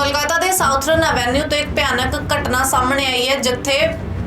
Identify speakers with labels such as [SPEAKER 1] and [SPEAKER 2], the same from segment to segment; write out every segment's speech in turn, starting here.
[SPEAKER 1] ਕੋਲਕਾਤਾ ਦੇ southern avenue ਤੋਂ ਇੱਕ ਭਿਆਨਕ ਘਟਨਾ ਸਾਹਮਣੇ ਆਈ ਹੈ ਜਿੱਥੇ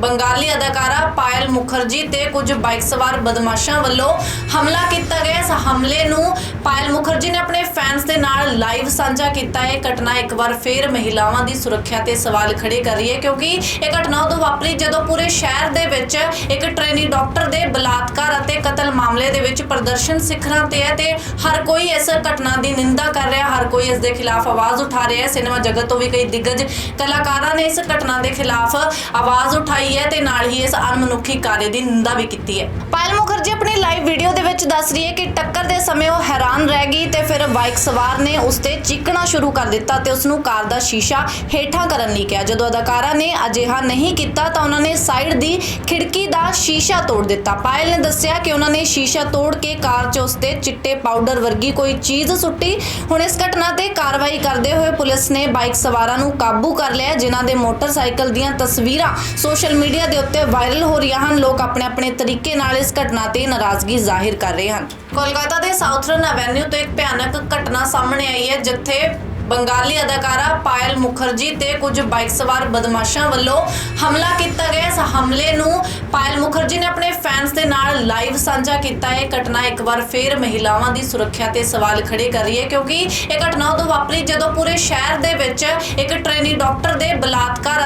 [SPEAKER 1] ਬੰਗਾਲੀ ਅਦਾਕਾਰਾ ਪਾਇਲ ਮੁਖਰਜੀ ਤੇ ਕੁਝ ਬਾਈਕ ਸਵਾਰ ਬਦਮਾਸ਼ਾਂ ਵੱਲੋਂ ਹਮਲਾ ਕੀਤਾ ਗਿਆ। ਇਸ ਹਮਲੇ ਨੂੰ ਪਾਇਲ ਮੁਖਰਜੀ ਨੇ ਆਪਣੇ ਫੈਨਸ ਦੇ ਨਾਲ ਲਾਈਵ ਸਾਂਝਾ ਕੀਤਾ। ਹੈ ਘਟਨਾ ਇੱਕ ਵਾਰ ਫੇਰ ਮਹਿਲਾਵਾਂ ਦੀ ਸੁਰੱਖਿਆ ਤੇ ਸਵਾਲ ਖੜੇ ਕਰ ਰਹੀ ਹੈ ਕਿਉਂਕਿ ਇਹ ਘਟਨਾ ਉਦੋਂ ਵਾਪਰੀ ਜਦੋਂ ਪੂਰੇ ਸ਼ਹਿਰ ਦੇ ਵਿੱਚ ਇੱਕ ਟ੍ਰੇਨੀ ਡਾਕਟਰ ਦੇ ਬਲਾਤਕਾਰ ਅਤੇ ਕਤਲ ਮਾਮਲੇ ਦੇ ਵਿੱਚ ਪ੍ਰਦਰਸ਼ਨ ਸਿਖਰਾਂ ਤੇ ਹੈ ਤੇ ਹਰ ਕੋਈ ਇਸ ਘਟਨਾ ਦੀ ਨਿੰਦਾ ਕਰ ਰਿਹਾ, ਹਰ ਕੋਈ ਇਸ ਦੇ ਖਿਲਾਫ ਆਵਾਜ਼ ਉਠਾ ਰਿਹਾ। ਹੈ ਸਿਨੇਮਾ ਜਗਤ ਤੋਂ ਵੀ ਕਈ ਦਿੱਗਜ ਕਲਾਕਾਰਾਂ ਨੇ ਇਸ ਘਟਨਾ ਦੇ ਖਿਲਾਫ ਆਵਾਜ਼ ਉਠਾਈ। ਹੈ ਤੇ ਨਾਲ ਹੀ ਇਸ ਅਣਮਨੁੱਖੀ ਕਾਰਜ ਦੀ ਨਿੰਦਾ ਵੀ ਕੀਤੀ ਹੈ। ਪਾਇਲ ਮੁਖਰਜੀ, ਆਪਣੀ ਲਾਈਵ ਵੀਡੀਓ ਦੇ ਵਿੱਚ ਦੱਸ ਰਹੀ ਹੈ ਕਿ ਟੱਕਰ ਦੇ ਸਮੇਂ ਉਹ ਹੈਰਾਨ ਰਹਿ ਗਈ ਤੇ ਫਿਰ ਬਾਈਕ ਸਵਾਰ ਨੇ ਉਸ ਤੇ ਚੀਕਣਾ ਸ਼ੁਰੂ ਕਰ ਦਿੱਤਾ ਤੇ ਉਸ ਨੂੰ ਕਾਰ ਦਾ ਸ਼ੀਸ਼ਾ ਹੇਠਾਂ ਕਰਨ ਲਈ ਕਿਹਾ। ਜਦੋਂ ਅਦਾਕਾਰਾ ਨੇ ਅਜਿਹਾ ਨਹੀਂ ਕੀਤਾ ਤਾਂ ਉਹਨਾਂ ਨੇ ਸਾਈਡ ਦੀ ਖਿੜਕੀ ਦਾ ਸ਼ੀਸ਼ਾ ਤੋੜ ਦਿੱਤਾ। ਪਾਇਲ ਨੇ ਦੱਸਿਆ ਕਿ ਉਹਨਾਂ ਨੇ ਸ਼ੀਸ਼ਾ ਤੋੜ ਕੇ ਕਾਰ 'ਚ ਉਸ ਤੇ ਚਿੱਟੇ ਪਾਊਡਰ ਵਰਗੀ ਕੋਈ ਚੀਜ਼ ਸੁੱਟੀ। ਹੁਣ ਇਸ ਘਟਨਾ ਤੇ ਕਾਰਵਾਈ ਕਰਦੇ ਹੋਏ ਪੁਲਿਸ ਨੇ ਬਾਈਕ ਸਵਾਰਾਂ ਨੂੰ ਕਾਬੂ ਕਰ ਲਿਆ, ਜਿਨ੍ਹਾਂ ਦੇ ਮੋਟਰਸਾਈਕਲ ਦੀਆਂ ਤਸਵੀਰਾਂ ਸੋਸ਼ਲ ਮੀਡੀਆ ਦੇ ਉੱਤੇ ਵਾਇਰਲ ਹੋ ਰਹੀਆਂ ਹਨ। ਲੋਕ ਆਪਣੇ ਆਪਣੇ ਤਰੀਕੇ ਨਾਲ ਇਸ ਘਟਨਾ ਤੇ ਨਾਰਾਜ਼ਗੀ ਜ਼ਾਹਿਰ ਕਰ ਰਹੇ ਹਨ। ਕੋਲਕਾਤਾ ਦੇ ਸਾਊਥਰਨ ਐਵੇਨਿਊ ਤੋਂ ਇੱਕ ਭਿਆਨਕ ਘਟਨਾ ਸਾਹਮਣੇ ਆਈ ਹੈ, ਜਿੱਥੇ ਬੰਗਾਲੀ ਅਦਾਕਾਰਾ ਪਾਇਲ ਮੁਖਰਜੀ ਤੇ ਕੁਝ ਬਾਈਕ ਸਵਾਰ ਬਦਮਾਸ਼ਾਂ ਵੱਲੋਂ ਹਮਲਾ ਕੀਤਾ ਗਿਆ। ਇਸ ਹਮਲੇ ਨੂੰ ਪਾਇਲ ਮੁਖਰਜੀ ਨੇ ਆਪਣੇ ਫੈਨਸ ਦੇ ਨਾਲ ਲਾਈਵ ਸਾਂਝਾ ਕੀਤਾ ਹੈ। ਇਹ ਘਟਨਾ ਇੱਕ ਵਾਰ ਫੇਰ ਮਹਿਲਾਵਾਂ ਦੀ ਸੁਰੱਖਿਆ ਤੇ ਸਵਾਲ ਖੜੇ ਕਰ ਰਹੀ ਹੈ, ਕਿਉਂਕਿ ਇਹ ਘਟਨਾ ਉਦੋਂ ਵਾਪਰੀ ਜਦੋਂ ਪੂਰੇ ਸ਼ਹਿਰ ਦੇ ਵਿੱਚ ਇੱਕ ਟ੍ਰੇਨੀ ਡਾਕਟਰ ਦੇ ਬਲਾਤਕਾਰ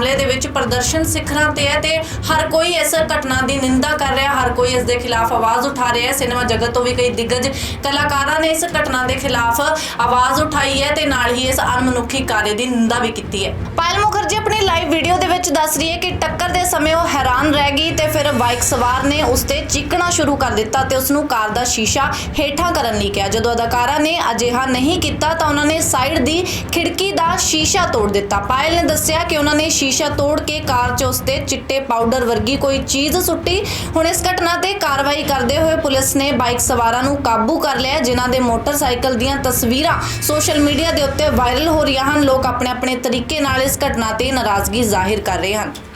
[SPEAKER 1] ਮਾਮਲੇ ਦੇ ਵਿੱਚ ਪ੍ਰਦਰਸ਼ਨ ਸਿਖਰਾਂ ਤੇ ਹੈ ਤੇ ਹਰ ਕੋਈ ਇਸ ਘਟਨਾ ਦੀ ਨਿੰਦਾ ਕਰ ਰਿਹਾ। ਹਰ ਕੋਈ ਇਸ ਦੇ ਖਿਲਾਫ ਆਵਾਜ਼ ਉਠਾ ਰਿਹਾ ਹੈ। ਸਿਨੇਮਾ ਜਗਤ ਤੋਂ ਵੀ ਕਈ ਦਿੱਗਜ ਕਲਾਕਾਰਾਂ ਨੇ ਇਸ ਘਟਨਾ ਦੇ ਖਿਲਾਫ ਆਵਾਜ਼ ਉਠਾਈ ਹੈ ਤੇ ਨਾਲ ਹੀ ਇਸ ਅਣਮਨੁੱਖੀ ਕਾਰੇ ਦੀ ਨਿੰਦਾ ਵੀ ਕੀਤੀ ਹੈ। ਪਾਇਲ ਮੁਖਰਜੀ, ਆਪਣੀ ਲਾਈਵ ਵੀਡੀਓ ਦੇ ਵਿੱਚ ਦੱਸ ਰਹੀ ਹੈ ਕਿ ਟੱਕਰ ਦੇ ਸਮੇਂ ਉਹ ਹੈਰਾਨ ਰਹਿ ਗਈ ਤੇ ਫਿਰ ਬਾਈਕ ਸਵਾਰ ਨੇ ਉਸ ਤੇ ਚੀਕਣਾ ਸ਼ੁਰੂ ਕਰ ਦਿੱਤਾ ਤੇ ਉਸ ਨੂੰ ਕਾਰ ਦਾ ਸ਼ੀਸ਼ਾ ਹੇਠਾਂ ਕਰਨ ਲਈ ਕਿਹਾ। ਜਦੋਂ ਅਦਾਕਾਰਾ ਨੇ ਅਜਿਹਾ ਨਹੀਂ ਕੀਤਾ ਤਾਂ ਉਹਨਾਂ ਨੇ ਸਾਈਡ ਦੀ ਖਿੜਕੀ ਦਾ ਸ਼ੀਸ਼ਾ ਤੋੜ ਦਿੱਤਾ। ਪਾਇਲ ਨੇ ਦੱਸਿਆ ਕਿ ਉਹਨਾਂ ਨੇ ਸ਼ੀਸ਼ਾ ਤੋੜ ਕੇ ਕਾਰ 'ਚ ਉਸ ਤੇ ਚਿੱਟੇ ਪਾਊਡਰ ਵਰਗੀ ਕੋਈ ਚੀਜ਼ ਸੁੱਟੀ। ਹੁਣ ਇਸ ਘਟਨਾ ਤੇ ਕਾਰਵਾਈ ਕਰਦੇ ਹੋਏ ਪੁਲਿਸ ਨੇ ਬਾਈਕ ਸਵਾਰਾਂ ਨੂੰ ਕਾਬੂ ਕਰ ਲਿਆ, ਜਿਨ੍ਹਾਂ ਦੇ ਮੋਟਰਸਾਈਕਲ ਦੀਆਂ ਤਸਵੀਰਾਂ ਸੋਸ਼ਲ ਮੀਡੀਆ ਦੇ ਉੱਤੇ ਵਾਇਰਲ ਹੋ ਰਹੀਆਂ ਹਨ। ਲੋਕ ਆਪਣੇ ਆਪਣੇ ਤਰੀਕੇ ਨਾਲ ਇਸ ਘਟਨਾ ਤੇ ਨਾਰਾਜ਼ਗੀ ਜ਼ਾਹਿਰ ਕਰ ਰਹੇ ਹਨ।